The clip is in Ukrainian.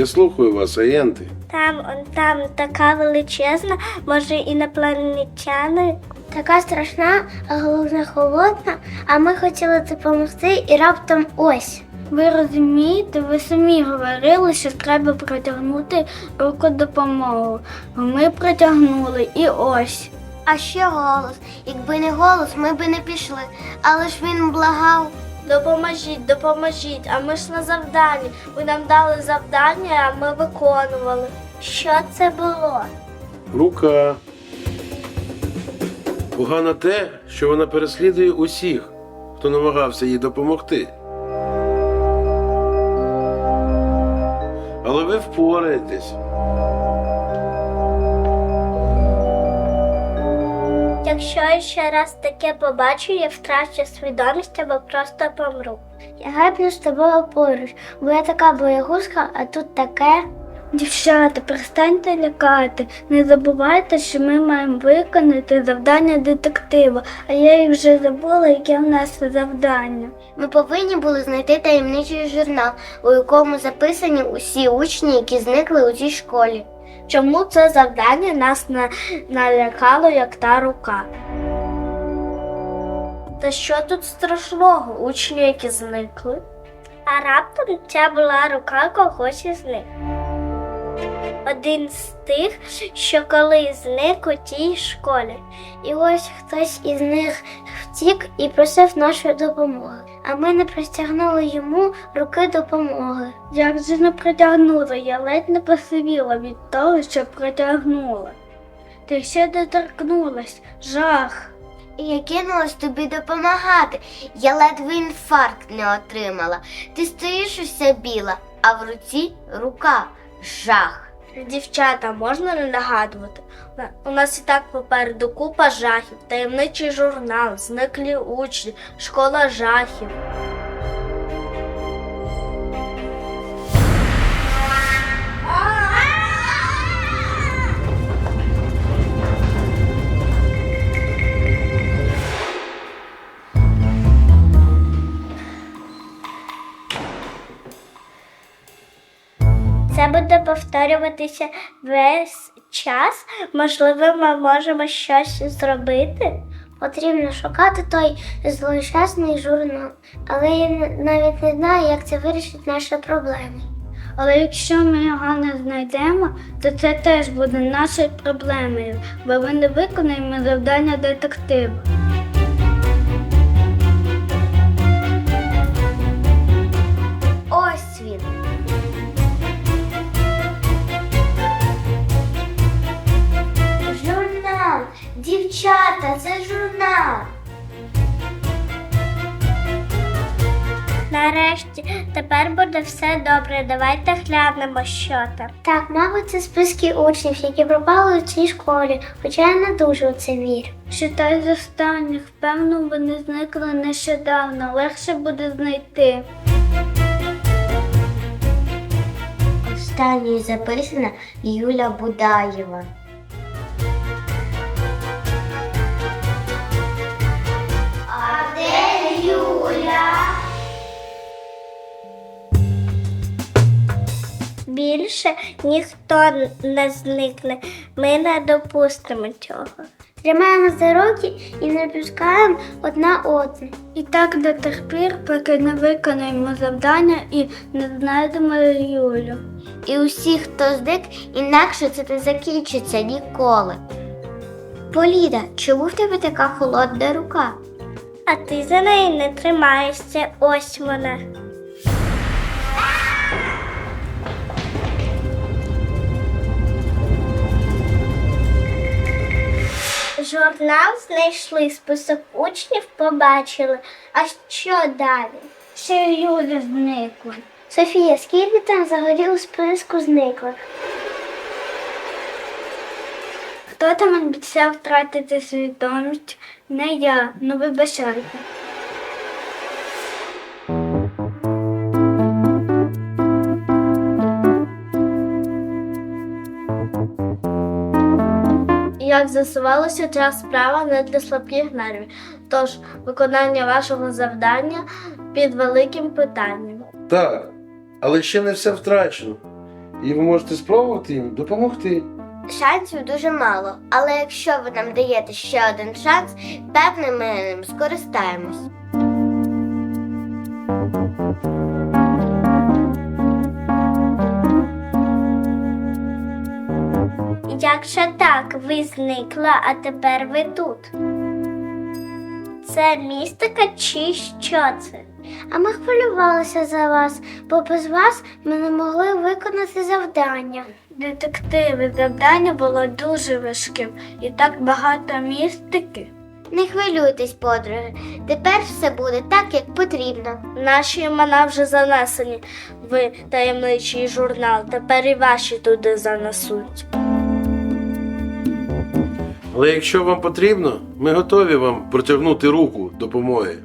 Я слухаю вас, агенти. Там, он там така величезна, може інопланетяни. Така страшна, а головне холодна, а ми хотіли допомогти і раптом ось. Ви розумієте, ви самі говорили, що треба протягнути руку допомоги. Ми протягнули і ось. А ще голос. Якби не голос, ми би не пішли. Але ж він благав. Допоможіть, допоможіть, а ми ж на завданні. Ви нам дали завдання, а ми виконували. Що це було? Рука. Погано те, що вона переслідує усіх, хто намагався їй допомогти. Але ви впораєтесь. Якщо я ще раз таке побачу, я втрачу свідомість або просто помру. Я гайбну з тобою поруч, бо я така боягузка, а тут таке. Дівчата, перестаньте лякати. Не забувайте, що ми маємо виконати завдання детектива, а я і вже забула, яке в нас завдання. Ми повинні були знайти таємничий журнал, у якому записані усі учні, які зникли у цій школі. Чому це завдання нас на... налякало, як та рука? Та що тут страшного, учні, які зникли? А раптом ця була рука когось із них. Один з тих, що коли зник у тій школі. І ось хтось із них втік і просив нашої допомоги. А ми не простягнули йому руки допомоги. Як же не протягнула? Я ледь не посивіла від того, що протягнула. Ти ще доторкнулась, жах. І я кинулась тобі допомагати. Я ледве інфаркт не отримала. Ти стоїш уся біла, а в руці рука. Жах. Дівчата, можна не нагадувати? У нас і так попереду купа жахів, таємничий журнал, зниклі учні, школа жахів. Повторюватися весь час. Можливо, ми можемо щось зробити. Потрібно шукати той злощасний журнал, але я навіть не знаю, як це вирішить наші проблеми. Але якщо ми його не знайдемо, то це теж буде нашою проблемою, бо ми не виконаємо завдання детективу. Нарешті, тепер буде все добре. Давайте глянемо, що там. Так, мабуть, це списки учнів, які пропали у цій школі, хоча я не дуже у це вірю. Читай з останніх, певно, вони зникли нещодавно, легше буде знайти. Останньою записана Юля Будаєва. Більше ніхто не зникне. Ми не допустимо цього. Тримаємо за руки і не пускаємо одна одну. І так до тих пір, поки не виконаємо завдання і не знайдемо Юлю. І усі, хто зник, інакше це не закінчиться ніколи. Поліда, чому в тебе така холодна рука? А ти за неї не тримаєшся. Ось вона. Журнал знайшли, список учнів побачили. А що далі? Ще люди зникли. Софія, скільки там взагалі у списку зниклих? Хто там обіцяв втратити свідомість? Не я, ну вибачайте. Як з'ясувалося, ця справа не для слабких нервів, тож виконання вашого завдання під великим питанням. Так, але ще не все втрачено. і ви можете спробувати їм допомогти. Шансів дуже мало, але якщо ви нам даєте ще один шанс, певне, ми ним скористаємось. Як же так, ви зникла, а тепер ви тут? Це містика чи що це? А ми хвилювалися за вас, бо без вас ми не могли виконати завдання. Детективи, завдання було дуже важким і так багато містики. Не хвилюйтесь, подруги. Тепер все буде так, як потрібно. Наші імена вже занесені в таємничий журнал. Тепер і ваші туди занесуть. Але якщо вам потрібно, ми готові вам протягнути руку допомоги.